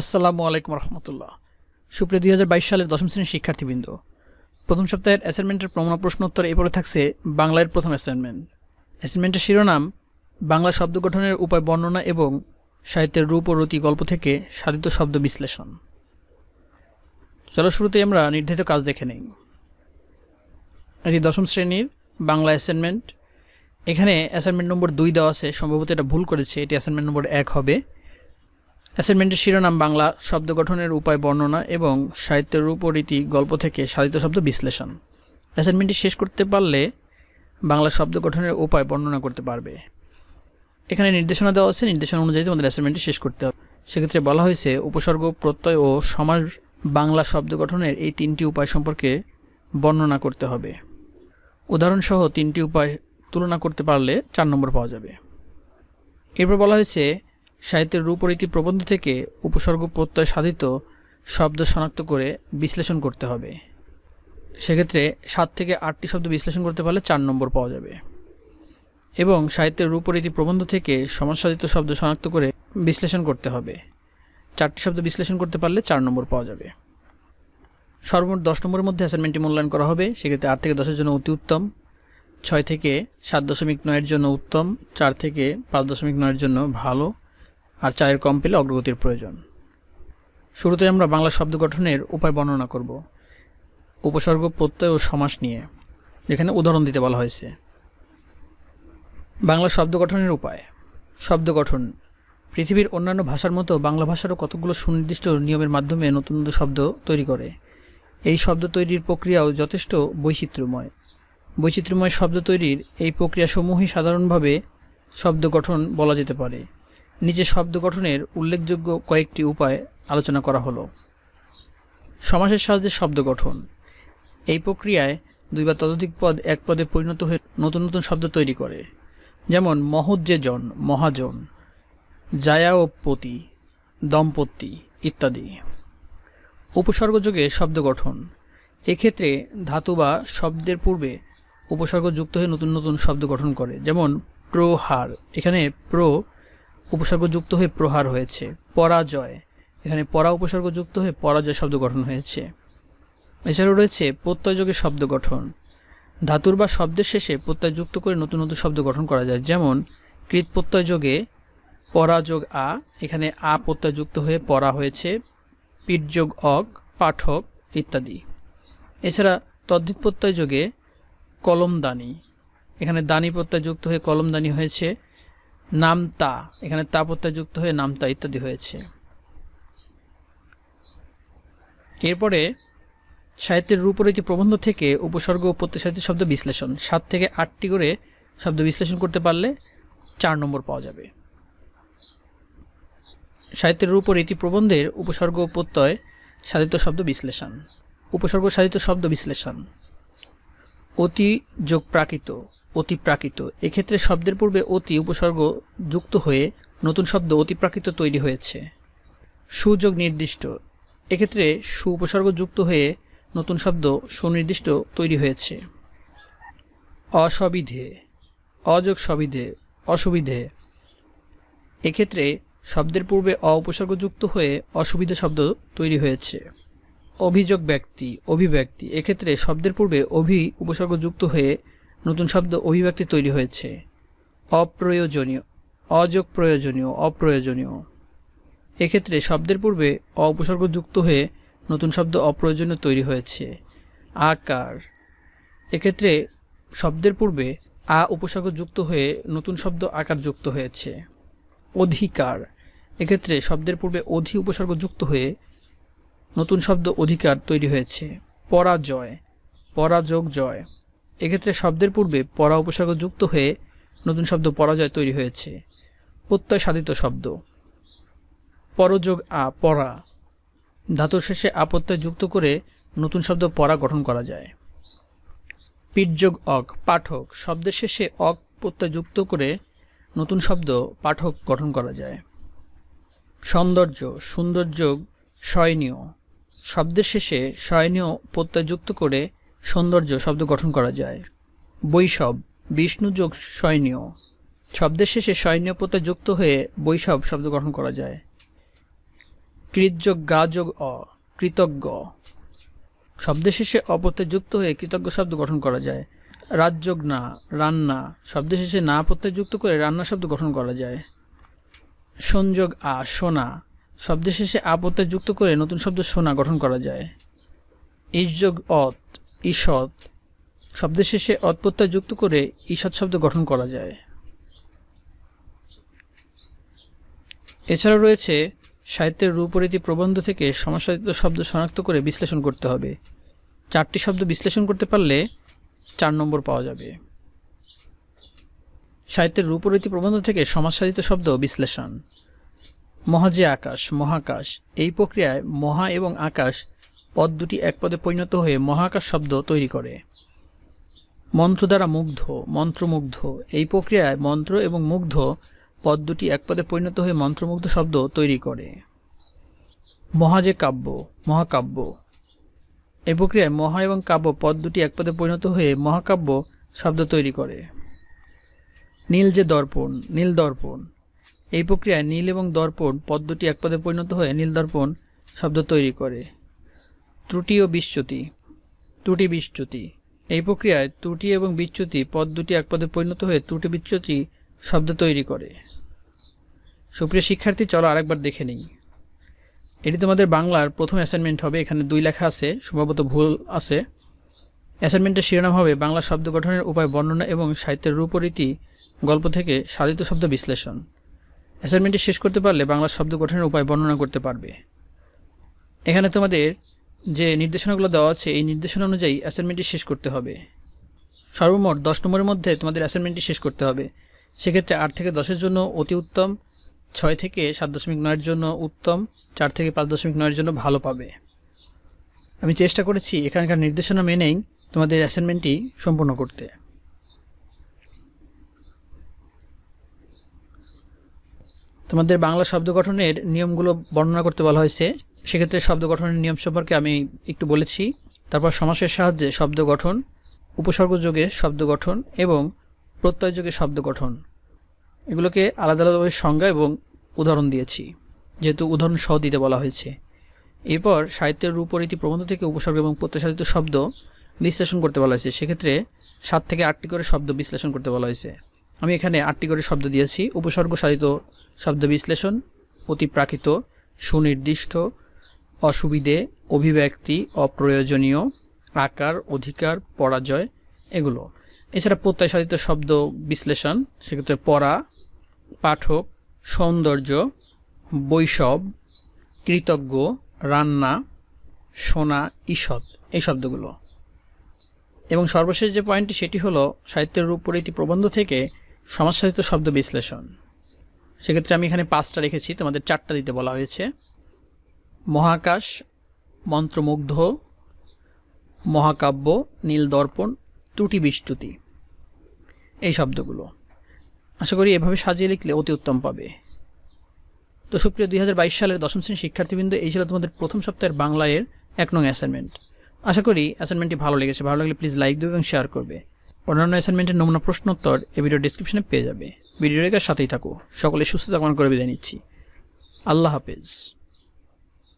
আসসালামু আলাইকুম রহমতুল্লাহ। সুপ্রিয় দুই হাজার বাইশ সালের দশম শ্রেণির শিক্ষার্থীবৃন্দ, প্রথম সপ্তাহের অ্যাসাইনমেন্টের প্রমাণ প্রশ্ন উত্তর এরপরে থাকছে বাংলার প্রথম অ্যাসাইনমেন্ট। অ্যাসাইনমেন্টের শিরোনাম, বাংলা শব্দ গঠনের উপায় বর্ণনা এবং সাহিত্যের রূপ ও রতি গল্প থেকে সাধিত শব্দ বিশ্লেষণ। চলো শুরুতেই আমরা নির্ধারিত কাজ দেখে নিই। এটি দশম শ্রেণির বাংলা অ্যাসাইনমেন্ট। এখানে অ্যাসাইনমেন্ট নম্বর দুই দেওয়া আছে, সম্ভবত এটা ভুল করেছে, এটি অ্যাসাইনমেন্ট নম্বর এক হবে। অ্যাসাইনমেন্টের শিরোনাম বাংলা শব্দ গঠনের উপায় বর্ণনা এবং সাহিত্যের রূপরীতি, গল্প থেকে সাধিত শব্দ বিশ্লেষণ। অ্যাসাইনমেন্টটি শেষ করতে পারলে বাংলা শব্দ গঠনের উপায় বর্ণনা করতে পারবে। এখানে নির্দেশনা দেওয়া আছে, নির্দেশনা অনুযায়ী তোমাদের অ্যাসাইনমেন্টটি শেষ করতে হবে। সেক্ষেত্রে বলা হয়েছে, উপসর্গ, প্রত্যয় ও সমাজ বাংলা শব্দ গঠনের এই তিনটি উপায় সম্পর্কে বর্ণনা করতে হবে। উদাহরণসহ তিনটি উপায় তুলনা করতে পারলে চার নম্বর পাওয়া যাবে। এরপর বলা হয়েছে সাহিত্যের রূপরীতি প্রবন্ধ থেকে উপসর্গ প্রত্যয় সাধিত শব্দ শনাক্ত করে বিশ্লেষণ করতে হবে। সেক্ষেত্রে সাত থেকে আটটি শব্দ বিশ্লেষণ করতে পারলে চার নম্বর পাওয়া যাবে। এবং সাহিত্যের রূপরীতি প্রবন্ধ থেকে সমাজসাধিত শব্দ শনাক্ত করে বিশ্লেষণ করতে হবে। চারটি শব্দ বিশ্লেষণ করতে পারলে চার নম্বর পাওয়া যাবে। সর্বমোট দশ নম্বরের মধ্যে অ্যাসাইনমেন্টটি মূল্যায়ন করা হবে। সেক্ষেত্রে আট থেকে দশের জন্য অতি উত্তম, ছয় থেকে সাত দশমিক নয়ের জন্য উত্তম, চার থেকে পাঁচ দশমিক নয়ের জন্য ভালো আর চায়ের কম পেলে অগ্রগতির প্রয়োজন। শুরুতে আমরা বাংলা শব্দ গঠনের উপায় বর্ণনা করব। উপসর্গ, প্রত্যয় ও সমাস নিয়ে, যেখানে উদাহরণ দিতে বলা হয়েছে। বাংলা শব্দ গঠনের উপায়। শব্দ গঠন। পৃথিবীর অন্যান্য ভাষার মতো বাংলা ভাষারও কতগুলো সুনির্দিষ্ট নিয়মের মাধ্যমে নতুন নতুন শব্দ তৈরি করে। এই শব্দ তৈরির প্রক্রিয়াও যথেষ্ট বৈচিত্র্যময়। বৈচিত্র্যময় শব্দ তৈরির এই প্রক্রিয়াসমূহই সাধারণভাবে শব্দ গঠন বলা যেতে পারে। নিচে শব্দ গঠনের উল্লেখযোগ্য কয়েকটি উপায় আলোচনা করা হলো। সমাসের সাহায্যে শব্দ গঠন। এই প্রক্রিয়ায় দুই বা ততোধিক পদ এক পদে পরিণত হয়ে নতুন নতুন শব্দ তৈরি করে। যেমন মহজ্জেজন, মহাজন, জায়া ও পতি, দম্পতি ইত্যাদি। উপসর্গযোগে শব্দ গঠন। এক্ষেত্রে ধাতু বা শব্দের পূর্বে উপসর্গ যুক্ত হয়ে নতুন নতুন শব্দ গঠন করে। যেমন প্রহার এখানে প্র উপসর্গ যুক্ত হয়ে প্রহার হয়েছে, পরাজয়। এখানে পরা উপসর্গযুক্ত হয়ে পরাজয় শব্দ গঠন হয়েছে। এছাড়াও রয়েছে প্রত্যয়যোগে শব্দ গঠন। ধাতুর বা শব্দের শেষে প্রত্যয় যুক্ত করে নতুন নতুন শব্দ গঠন করা যায়। যেমন, কৃত প্রত্যয়যোগে পরাযোগ আ, এখানে আ প্রত্যয় যুক্ত হয়ে পরা হয়েছে পিঠযোগ অক পাঠক ইত্যাদি। এছাড়া তদ্ধিত প্রত্যয়যোগে কলমদানি এখানে দানি প্রত্যয় যুক্ত হয়ে কলমদানি হয়েছে নামতা, এখানে তা প্রত্যয় যুক্ত হয়ে নামতা ইত্যাদি হয়েছে। এরপরে সাহিত্যের রূপরীতি প্রবন্ধ থেকে উপসর্গ ও প্রত্যসাহিত্য শব্দ বিশ্লেষণ। সাত থেকে আটটি করে শব্দ বিশ্লেষণ করতে পারলে চার নম্বর পাওয়া যাবে। সাহিত্যের রূপরীতি প্রবন্ধের উপসর্গ ও প্রত্যয় সাধিত শব্দ বিশ্লেষণ। উপসর্গ সাধিত শব্দ বিশ্লেষণ। অতি যোগ প্রাকৃত অতি প্রাকৃত এক্ষেত্রে শব্দের পূর্বে অতি উপসর্গ যুক্ত হয়ে নতুন শব্দ অতিপ্রাকৃত তৈরি হয়েছে। সুযোগ নির্দিষ্ট। এক্ষেত্রে সু উপসর্গ যুক্ত হয়ে নতুন শব্দ সুনির্দিষ্ট তৈরি হয়েছে। অসবিধে। অযোগ সবিধে। অসুবিধে। এক্ষেত্রে শব্দের পূর্বে অ উপসর্গ যুক্ত হয়ে অসুবিধা শব্দ তৈরি হয়েছে। অভিযোগ ব্যক্তি, অভিব্যক্তি। এক্ষেত্রে শব্দের পূর্বে অভি উপসর্গ যুক্ত হয়ে নতুন শব্দ অভিব্যক্তি তৈরি হয়েছে। অপ্রয়োজনীয় অযোগ প্রয়োজনীয় অপ্রয়োজনীয়। এক্ষেত্রে শব্দের পূর্বে অ উপসর্গ যুক্ত হয়ে নতুন শব্দ অপ্রয়োজনীয় তৈরি হয়েছে। আকার। এক্ষেত্রে শব্দের পূর্বে আ উপসর্গ যুক্ত হয়ে নতুন শব্দ আকার যুক্ত হয়েছে। অধিকার। এক্ষেত্রে শব্দের পূর্বে অধি উপসর্গ যুক্ত হয়ে নতুন শব্দ অধিকার তৈরি হয়েছে। পরাজয়। পরাযোগ জয়। এক্ষেত্রে শব্দের পূর্বে পরা উপসর্গ যুক্ত হয়ে নতুন শব্দ পরাজয় তৈরি হয়েছে। প্রত্যয় সাধিত শব্দ। পরযোগ আ পরা ধাতুর শেষে আপত্যয় যুক্ত করে নতুন শব্দ পরা গঠন করা যায়। পিঠযোগ অক, পাঠক। শব্দের শেষে অক প্রত্যয় যুক্ত করে নতুন শব্দ পাঠক গঠন করা যায়। সৌন্দর্য সৌন্দর্য শয়নীয় শব্দের শেষে শয়নীয় প্রত্যয় যুক্ত করে সৌন্দর্য শব্দ গঠন করা যায়। বৈষব বিষ্ণু যোগ শয়নীয় শব্দের শেষে শয়নীয় প্রত্যয় যুক্ত হয়ে বৈষব শব্দ গঠন করা যায়। কৃতযোগ গা যোগ অ, কৃতজ্ঞ। শব্দের শেষে অপত্যয় যুক্ত হয়ে কৃতজ্ঞ শব্দ গঠন করা যায়। রাজযোগ না রান্না শব্দের শেষে না প্রত্যয় যুক্ত করে রান্না শব্দ গঠন করা যায়। সংযোগ আ, সোনা। শব্দের শেষে আপত্যয় যুক্ত করে নতুন শব্দ সোনা গঠন করা যায়। ইসযোগ অত ঈষৎ শব্দের শেষে অৎপত্যায় যুক্ত করে ঈষৎ শব্দ গঠন করা যায়। এছাড়াও রয়েছে সাহিত্যের রূপরীতি প্রবন্ধ থেকে সমাসাধিত শব্দ শনাক্ত করে বিশ্লেষণ করতে হবে। চারটি শব্দ বিশ্লেষণ করতে পারলে চার নম্বর পাওয়া যাবে। সাহিত্যের রূপরীতি প্রবন্ধ থেকে সমাজসাধিত শব্দ বিশ্লেষণ। মহাজে আকাশ, মহাকাশ এই প্রক্রিয়ায় মহা এবং আকাশ পদ দুটি এক পদে পরিণত হয়ে মহাকাশ শব্দ তৈরি করে। মন্ত্র দ্বারা মুগ্ধ, মন্ত্রমুগ্ধ। এই প্রক্রিয়ায় মন্ত্র এবং মুগ্ধ পদ দুটি এক পদে পরিণত হয়ে মন্ত্রমুগ্ধ শব্দ তৈরি করে। মহাজে কাব্য, মহাকাব্য। এই প্রক্রিয়ায় মহা এবং কাব্য পদ দুটি এক পদে পরিণত হয়ে মহাকাব্য শব্দ তৈরি করে। নীল যে দর্পণ, নীল দর্পণ। এই প্রক্রিয়ায় নীল এবং দর্পণ পদ দুটি এক পদে পরিণত হয়ে নীল দর্পণ শব্দ তৈরি করে। ত্রুটি ও বিচ্যুতি। ত্রুটি, বিচ্যুতি। এই প্রক্রিয়ায় ত্রুটি এবং বিচ্যুতি পদ দুটি এক পদে পরিণত হয়ে ত্রুটি, বিচ্যুতি শব্দ তৈরি করে। সুপ্রিয় শিক্ষার্থী, চলো আরেকবার দেখে নিই। এটি তোমাদের বাংলার প্রথম অ্যাসাইনমেন্ট হবে। এখানে দুই লেখা আছে, সম্ভবত ভুল আছে। অ্যাসাইনমেন্টের শিরোনাম হবে বাংলা শব্দ গঠনের উপায়, বর্ণনা এবং সাহিত্যের রূপরীতি, গল্প থেকে সাধিত শব্দ বিশ্লেষণ। অ্যাসাইনমেন্টটি শেষ করতে পারলে বাংলা শব্দ গঠনের উপায় বর্ণনা করতে পারবে। এখানে তোমাদের যে নির্দেশনাগুলো দেওয়া আছে, এই নির্দেশনা অনুযায়ী অ্যাসাইনমেন্টটি শেষ করতে হবে। সর্বমোট দশ নম্বরের মধ্যে তোমাদের অ্যাসাইনমেন্টটি শেষ করতে হবে। সেক্ষেত্রে আট থেকে দশের জন্য অতি উত্তম, ছয় থেকে সাত দশমিক নয়ের জন্য উত্তম, চার থেকে পাঁচ দশমিক নয়ের জন্য ভালো পাবে। আমি চেষ্টা করেছি এখানকার নির্দেশনা মেনেই তোমাদের অ্যাসাইনমেন্টটি সম্পূর্ণ করতে। তোমাদের বাংলা শব্দ গঠনের নিয়মগুলো বর্ণনা করতে বলা হয়েছে। সেক্ষেত্রে শব্দ গঠনের নিয়ম সম্পর্কে আমি একটু বলেছি। তারপর সমাসের সাহায্যে শব্দ গঠন, উপসর্গ উপসর্গযোগে শব্দ গঠন এবং প্রত্যয় প্রত্যয়যোগে শব্দ গঠন। এগুলোকে আলাদা আলাদাভাবে সংজ্ঞা এবং উদাহরণ দিয়েছি, যেহেতু উদাহরণ সহ দিতে বলা হয়েছে। এরপর সাহিত্যের রূপরীতি প্রবন্ধ থেকে উপসর্গ এবং প্রত্যাশাদিত শব্দ বিশ্লেষণ করতে বলা হয়েছে। সেক্ষেত্রে সাত থেকে আটটি করে শব্দ বিশ্লেষণ করতে বলা হয়েছে। আমি এখানে আটটি করে শব্দ দিয়েছি। উপসর্গ সাধিত শব্দ বিশ্লেষণ অতিপ্রাকৃত সুনির্দিষ্ট অসুবিধে, অভিব্যক্তি, অপ্রয়োজনীয়, আকার, অধিকার, পরাজয় এগুলো। এছাড়া প্রত্যাশাদিত শব্দ বিশ্লেষণ, সেক্ষেত্রে পড়া, পাঠক, সৌন্দর্য, বৈষব, কৃতজ্ঞ, রান্না সোনা ঈষৎ, এই শব্দগুলো। এবং সর্বশেষ যে পয়েন্টটি, সেটি হলো সাহিত্যের রূপরীতি প্রবন্ধ থেকে সমাজসাহিত্য শব্দ বিশ্লেষণ। সেক্ষেত্রে আমি এখানে পাঁচটা রেখেছি, তোমাদের চারটা দিতে বলা হয়েছে। মহাকাশ, মন্ত্রমুগ্ধ, মহাকাব্য নীল দর্পণ ত্রুটি বিস্তুতি এই শব্দগুলো। আশা করি এভাবে সাজিয়ে লিখলে অতি উত্তম পাবে। তো সুপ্রিয়, দুই হাজার বাইশ সালের দশম শ্রেণির শিক্ষার্থীবৃন্দ, এই ছিল তোমাদের প্রথম সপ্তাহের বাংলায়ের এক নং অ্যাসাইনমেন্ট আশা করি অ্যাসাইনমেন্টটি ভালো লেগেছে। ভালো লাগলে প্লিজ লাইক দেবে এবং শেয়ার করবে। অন্যান্য অ্যাসাইনমেন্টের নমুনা প্রশ্নোত্তর এই ভিডিও ডিসক্রিপশনে পেয়ে যাবে। ভিডিও রেখার সাথেই থাকো। সকলে সুস্থতা কামনা করে বিদায় নিচ্ছি। আল্লাহ হাফেজ।